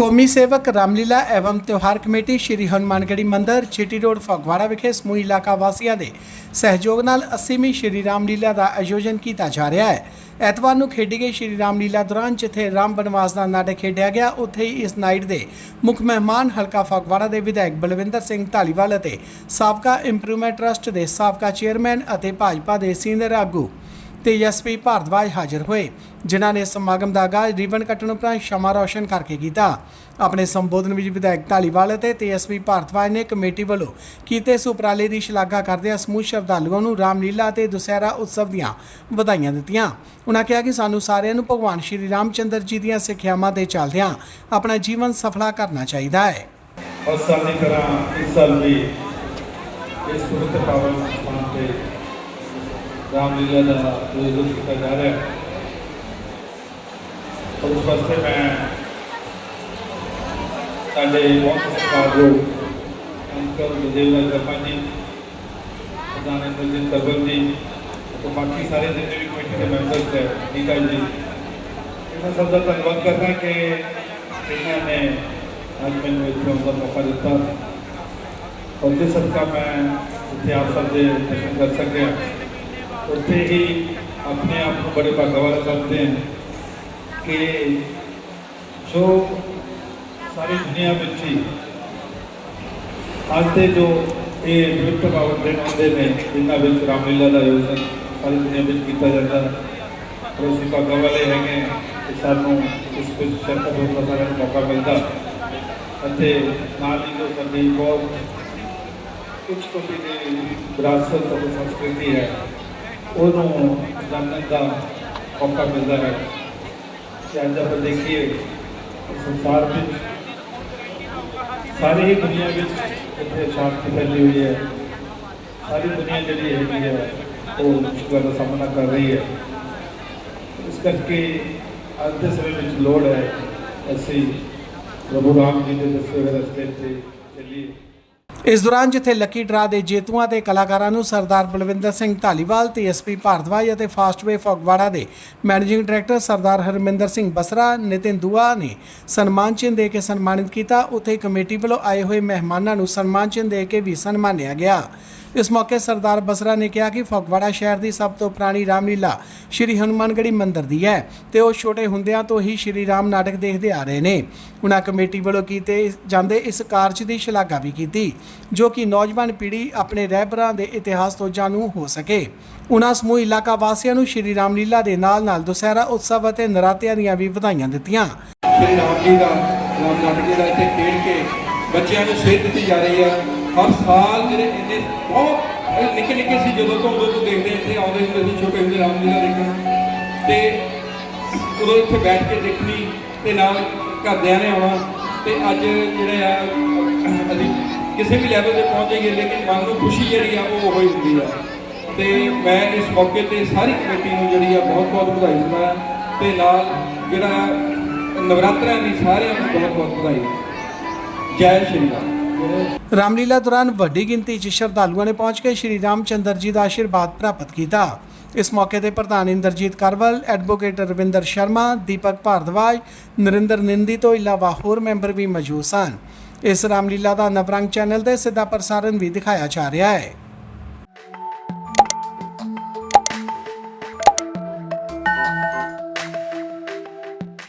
ਕੌਮੀ ਸੇਵਕ ਰਾਮਲੀਲਾ ਐਵਮ ਤਿਉਹਾਰ ਕਮੇਟੀ ਸ਼੍ਰੀ ਹਨੂਮਾਨਗੜ੍ਹੀ ਮੰਦਿਰ, ਛੇਟੀ ਰੋਡ, ਫਗਵਾੜਾ ਵਿਖੇ ਸਮੂਹ ਇਲਾਕਾ ਵਾਸੀਆਂ ਦੇ ਸਹਿਯੋਗ ਨਾਲ 80ਵੀਂ ਸ਼੍ਰੀ ਰਾਮਲੀਲਾ ਦਾ ਆਯੋਜਨ ਕੀਤਾ ਜਾ ਰਿਹਾ ਹੈ। ਐਤਵਾਰ ਨੂੰ ਖੇਡੀ ਗਈ ਸ਼੍ਰੀ ਰਾਮਲੀਲਾ ਦੌਰਾਨ ਜਿੱਥੇ ਰਾਮ ਬਨਵਾਸ ਦਾ ਨਾਟਕ ਖੇਡਿਆ ਗਿਆ, ਉੱਥੇ ਹੀ ਇਸ ਨਾਈਟ ਦੇ ਮੁੱਖ ਮਹਿਮਾਨ ਹਲਕਾ ਫਗਵਾੜਾ ਦੇ ਵਿਧਾਇਕ ਬਲਵਿੰਦਰ ਸਿੰਘ ਢਾਲੀਵਾਲ ਅਤੇ ਸਾਬਕਾ ਇੰਪਰੂਵਮੈਂਟ ਟਰਸਟ ਦੇ ਸਾਬਕਾ ਚੇਅਰਮੈਨ ਅਤੇ ਭਾਜਪਾ ਦੇ ਸੀਨੀਅਰ ਆਗੂ ਤੇ ਐਸਪੀ ਭਾਰਦਵਾਜ ਹਾਜ਼ਰ ਹੋਏ, ਜਿਨ੍ਹਾਂ ਨੇ ਸਮਾਗਮ ਦਾ ਆਗਾਜ਼ ਰਿਬਨ ਕੱਟਣ ਉਪਰੰਤ ਸ਼ਮਾ ਰੌਸ਼ਨ ਕਰਕੇ ਕੀਤਾ। ਆਪਣੇ ਸੰਬੋਧਨ ਵਿੱਚ ਵਿਧਾਇਕ ਢਾਲੀਵਾਲ ਅਤੇ ਤੇਜਸਵੀ ਭਾਰਦਵਾਜ ਨੇ ਕਮੇਟੀ ਵੱਲੋਂ ਕੀਤੇ ਇਸ ਉਪਰਾਲੇ ਦੀ ਸ਼ਲਾਘਾ ਕਰਦਿਆਂ ਸਮੂਹ ਸ਼ਰਧਾਲੂਆਂ ਨੂੰ ਰਾਮਲੀਲਾ ਅਤੇ ਦੁਸਹਿਰਾ ਉਤਸਵ ਦੀਆਂ ਵਧਾਈਆਂ ਦਿੱਤੀਆਂ। ਉਹਨਾਂ ਕਿਹਾ ਕਿ ਸਾਨੂੰ ਸਾਰਿਆਂ ਨੂੰ ਭਗਵਾਨ ਸ਼੍ਰੀ ਰਾਮਚੰਦਰ ਜੀ ਦੀਆਂ ਸਿੱਖਿਆਵਾਂ ਤੇ ਚੱਲਦਿਆਂ ਆਪਣਾ ਜੀਵਨ ਸਫਲਾ ਕਰਨਾ ਚਾਹੀਦਾ ਹੈ। ਹਰ ਸਾਲ ਦੀ ਤਰ੍ਹਾਂ ਇਸ ਸਾਲ ਵੀ ਇਸ ਪਵਿੱਤਰ ਪਾਵਨ ਸਥਾਨ ਤੇ ਰਾਮਲੀਲਾ ਦਾ ਆਯੋਜਨ ਕੀਤਾ ਜਾ ਰਿਹਾ ਹੈ ਔਰ ਉਸ ਵਾਸਤੇ ਮੈਂ ਸਾਡੇ ਬਹੁਤ ਸਤਿਕਾਰਯੋਗ ਅੰਕਲ ਵਿਜੇਂਦਰ ਜਪਾ ਜੀ ਪ੍ਰਧਾਨ ਇੰਦਰਜੀਤ ਤਬਲ ਜੀ ਤੇ ਬਾਕੀ ਸਾਰੇ ਜਿੰਨੇ ਵੀ ਕਮੇਟੀ ਦੇ ਮੈਂਬਰਸ ਹੈ ਨੀਤਾ ਜੀ ਇਹਨਾਂ ਸਭ ਦਾ ਧੰਨਵਾਦ ਕਰਦਾ ਕਿ ਇਹਨਾਂ ਨੇ ਅੱਜ ਮੈਨੂੰ ਇੱਥੇ ਆਉਣ ਦਾ ਮੌਕਾ ਦਿੱਤਾ ਔਰ ਜਿਸ ਸਦਕਾ ਮੈਂ ਇੱਥੇ ਆਪ ਸਭ ਦੇ ਦਰਸ਼ਨ ਕਰ ਸਕਿਆ ਉੱਥੇ ਹੀ ਆਪਣੇ ਆਪ ਨੂੰ ਬੜੇ ਭਾਗਾਂ ਵਾਲਾ ਸਮਝਦੇ ਹਾਂ ਕਿ ਜੋ ਸਾਰੀ ਦੁਨੀਆ ਵਿੱਚ ਹੀ ਅੱਜ ਦੇ ਜੋ ਇਹ ਪਵਿੱਤਰ ਪਾਵਨ ਦਿਨ ਆਉਂਦੇ ਨੇ, ਜਿਨ੍ਹਾਂ ਵਿੱਚ ਰਾਮਲੀਲਾ ਦਾ ਆਯੋਜਨ ਸਾਰੀ ਦੁਨੀਆ ਵਿੱਚ ਕੀਤਾ ਜਾਂਦਾ ਹੈ। ਔਰ ਅਸੀਂ ਭਾਗਾਂ ਵਾਲੇ ਹੈਗੇ ਕਿ ਸਾਨੂੰ ਇਸ ਵਿੱਚ ਸ਼ਰਕਤ ਹੋਣ ਦਾ ਸਾਰਿਆਂ ਮੌਕਾ ਮਿਲਦਾ ਅਤੇ ਨਾਲ ਹੀ ਜੋ ਸਾਡੀ ਬਹੁਤ ਉੱਚ ਕੋਟੀ ਦੀ ਵਿਰਾਸਤ ਅਤੇ ਸੰਸਕ੍ਰਿਤੀ ਹੈ ਉਹਨੂੰ ਜਾਣਨ ਦਾ ਮੌਕਾ ਮਿਲਦਾ ਹੈ। ਕਿ ਅੱਜ ਆਪਾਂ ਦੇਖੀਏ ਸੰਸਾਰ ਵਿੱਚ ਸਾਰੀ ਹੀ ਦੁਨੀਆ ਵਿੱਚ ਇੱਥੇ ਸ਼ਾਂਤੀ ਫੈਲੀ ਹੋਈ ਹੈ। ਸਾਰੀ ਦੁਨੀਆ ਜਿਹੜੀ ਹੈਗੀ ਹੈ, ਉਹ ਮੁਸ਼ਕਲਾਂ ਦਾ ਸਾਹਮਣਾ ਕਰ ਰਹੀ ਹੈ। ਇਸ ਕਰਕੇ ਅੱਜ ਦੇ ਸਮੇਂ ਵਿੱਚ ਲੋੜ ਹੈ, ਅਸੀਂ ਪ੍ਰਭੂ ਰਾਮ ਜੀ ਦੇ ਦੱਸੇ ਹੋਏ ਰਸਤੇ ਤੇ ਚੱਲੀਏ। ਇਸ ਦੌਰਾਨ ਜਿੱਥੇ ਲੱਕੀ ਡਰਾ ਦੇ ਜੇਤੂਆਂ ਤੇ ਕਲਾਕਾਰਾਂ ਨੂੰ ਸਰਦਾਰ ਬਲਵਿੰਦਰ ਸਿੰਘ ਢਾਲੀਵਾਲ ਤੇ ਐਸਪੀ ਭਾਰਦਵਾਜ ਅਤੇ ਫਾਸਟਵੇ ਫਗਵਾੜਾ ਦੇ ਮੈਨੇਜਿੰਗ ਡਾਇਰੈਕਟਰ ਸਰਦਾਰ ਹਰਮਿੰਦਰ ਸਿੰਘ ਬਸਰਾ, ਨਿਤਿਨ ਦੁਆ ਨੇ ਸਨਮਾਨ ਚਿੰਨ੍ਹ ਦੇ ਕੇ ਸਨਮਾਨਿਤ ਕੀਤਾ। ਉੱਥੇ ਕਮੇਟੀ ਵੱਲੋਂ ਆਏ ਹੋਏ ਮਹਿਮਾਨਾਂ ਨੂੰ ਸਨਮਾਨ ਚਿੰਨ੍ਹ ਦੇ ਕੇ ਵੀ ਸਨਮਾਨਿਆ ਗਿਆ। ਇਸ ਮੌਕੇ ਸਰਦਾਰ ਬਸਰਾ ਨੇ ਕਿਹਾ ਕਿ ਫਗਵਾੜਾ ਸ਼ਹਿਰ ਦੀ ਸਭ ਤੋਂ ਪੁਰਾਣੀ ਰਾਮਲੀਲਾ ਸ਼੍ਰੀ ਹਨੂਮਾਨਗੜ੍ਹੀ ਮੰਦਿਰ ਦੀ ਹੈ ਤੇ ਉਹ ਛੋਟੇ ਹੁੰਦਿਆਂ ਤੋਂ ਹੀ ਸ਼੍ਰੀ ਰਾਮ ਨਾਟਕ ਦੇਖਦੇ ਆ ਰਹੇ ਨੇ। ਉਹਨਾਂ ਕਮੇਟੀ ਵੱਲੋਂ ਕੀਤੇ ਜਾਂਦੇ ਇਸ ਕਾਰਜ ਦੀ ਸ਼ਲਾਘਾ ਵੀ ਕੀਤੀ, ਜੋ ਕਿ ਨੌਜਵਾਨ ਪੀੜ੍ਹੀ ਆਪਣੇ ਰਹਿਬਰਾਂ ਦੇ ਇਤਿਹਾਸ ਤੋਂ ਜਾਣੂ ਹੋ ਸਕੇ। ਉਹਨਾਂ ਸਮੂਹ ਇਲਾਕਾ ਵਾਸੀਆਂ ਨੂੰ ਸ਼੍ਰੀ ਰਾਮਲੀਲਾ ਦੇ ਨਾਲ-ਨਾਲ ਦੁਸਹਿਰਾ ਉਤਸਵ ਅਤੇ ਨਰਾਤਿਆਂ ਦੀਆਂ ਵੀ ਵਧਾਈਆਂ ਦਿੱਤੀਆਂ। ਸ਼੍ਰੀ ਰਾਮ ਜੀ ਦਾ ਰਾਮ ਨਾਟਕ ਜਿਹੜਾ ਇੱਥੇ ਖੇਡ ਕੇ ਬੱਚਿਆਂ ਨੂੰ ਸੇਧ ਦਿੱਤੀ ਜਾ ਰਹੀ ਹੈ। ਹਰ ਸਾਲ ਜਿਹੜੇ ਇੰਨੇ ਬਹੁਤ ਨਿੱਕੇ ਨਿੱਕੇ ਸੀ ਜਦੋਂ ਤੋਂ ਉਦੋਂ ਤੋਂ ਦੇਖਦੇ ਇੱਥੇ ਆਉਂਦੇ ਹੁੰਦੇ ਸੀ, ਛੋਟੇ ਹੁੰਦੇ ਰਾਮ ਜੀ ਲੀਲਾ ਦੇਖਣ। ਤੇ ਉਦੋਂ ਇੱਥੇ ਬੈਠ ਕੇ ਦੇਖਣੀ ਤੇ ਨਾਲ ਘਰਦਿਆਂ ਨੇ ਆਉਣਾ। ਤੇ ਅੱਜ ਜਿਹੜੇ ਆ, ਅਸੀਂ ਕਿਸੇ ਵੀ ਲੈਵਲ ਤੇ ਪਹੁੰਚ ਜਾਈਏ, ਲੇਕਿਨ ਮਨ ਨੂੰ ਖੁਸ਼ੀ ਜਿਹੜੀ ਆ, ਉਹ ਹੋਈ ਹੁੰਦੀ ਆ। ਤੇ ਮੈਂ ਇਸ ਮੌਕੇ ਤੇ ਸਾਰੀ ਕਮੇਟੀ ਨੂੰ ਜਿਹੜੀ ਆ, ਬਹੁਤ ਬਹੁਤ ਵਧਾਈ ਦਿੰਦਾ ਤੇ ਨਾਲ ਜਿਹੜਾ ਨਵਰਾਤਰਿਆਂ ਦੀ ਸਾਰਿਆਂ ਨੂੰ ਬਹੁਤ ਬਹੁਤ ਵਧਾਈ ਜੈ ਸ਼੍ਰੀ ਰਾਮ। ਰਾਮਲੀਲਾ ਦੌਰਾਨ ਵੱਡੀ ਗਿਣਤੀ 'ਚ ਸ਼ਰਧਾਲੂਆਂ ਨੇ ਪਹੁੰਚ ਕੇ ਸ਼੍ਰੀ ਰਾਮ ਚੰਦਰ ਜੀ ਦਾ ਆਸ਼ੀਰਵਾਦ ਪ੍ਰਾਪਤ ਕੀਤਾ। ਇਸ ਮੌਕੇ ਤੇ ਪ੍ਰਧਾਨ ਇੰਦਰਜੀਤ ਕਰਵਲ, ਐਡਵੋਕੇਟ ਰਵਿੰਦਰ ਸ਼ਰਮਾ, ਦੀਪਕ ਭਾਰਦਵਾਜ, ਨਰਿੰਦਰ ਨਿੰਦੀ ਤੋਂ ਇਲਾਵਾ ਹੋਰ ਮੈਂਬਰ ਵੀ ਮੌਜੂਦ ਸਨ। ਇਸ ਰਾਮਲੀਲਾ ਦਾ ਨਵਰੰਗ ਚੈਨਲ ਤੇ ਸਿੱਧਾ ਪ੍ਰਸਾਰਣ ਵੀ ਦਿਖਾਇਆ ਜਾ ਰਿਹਾ ਹੈ।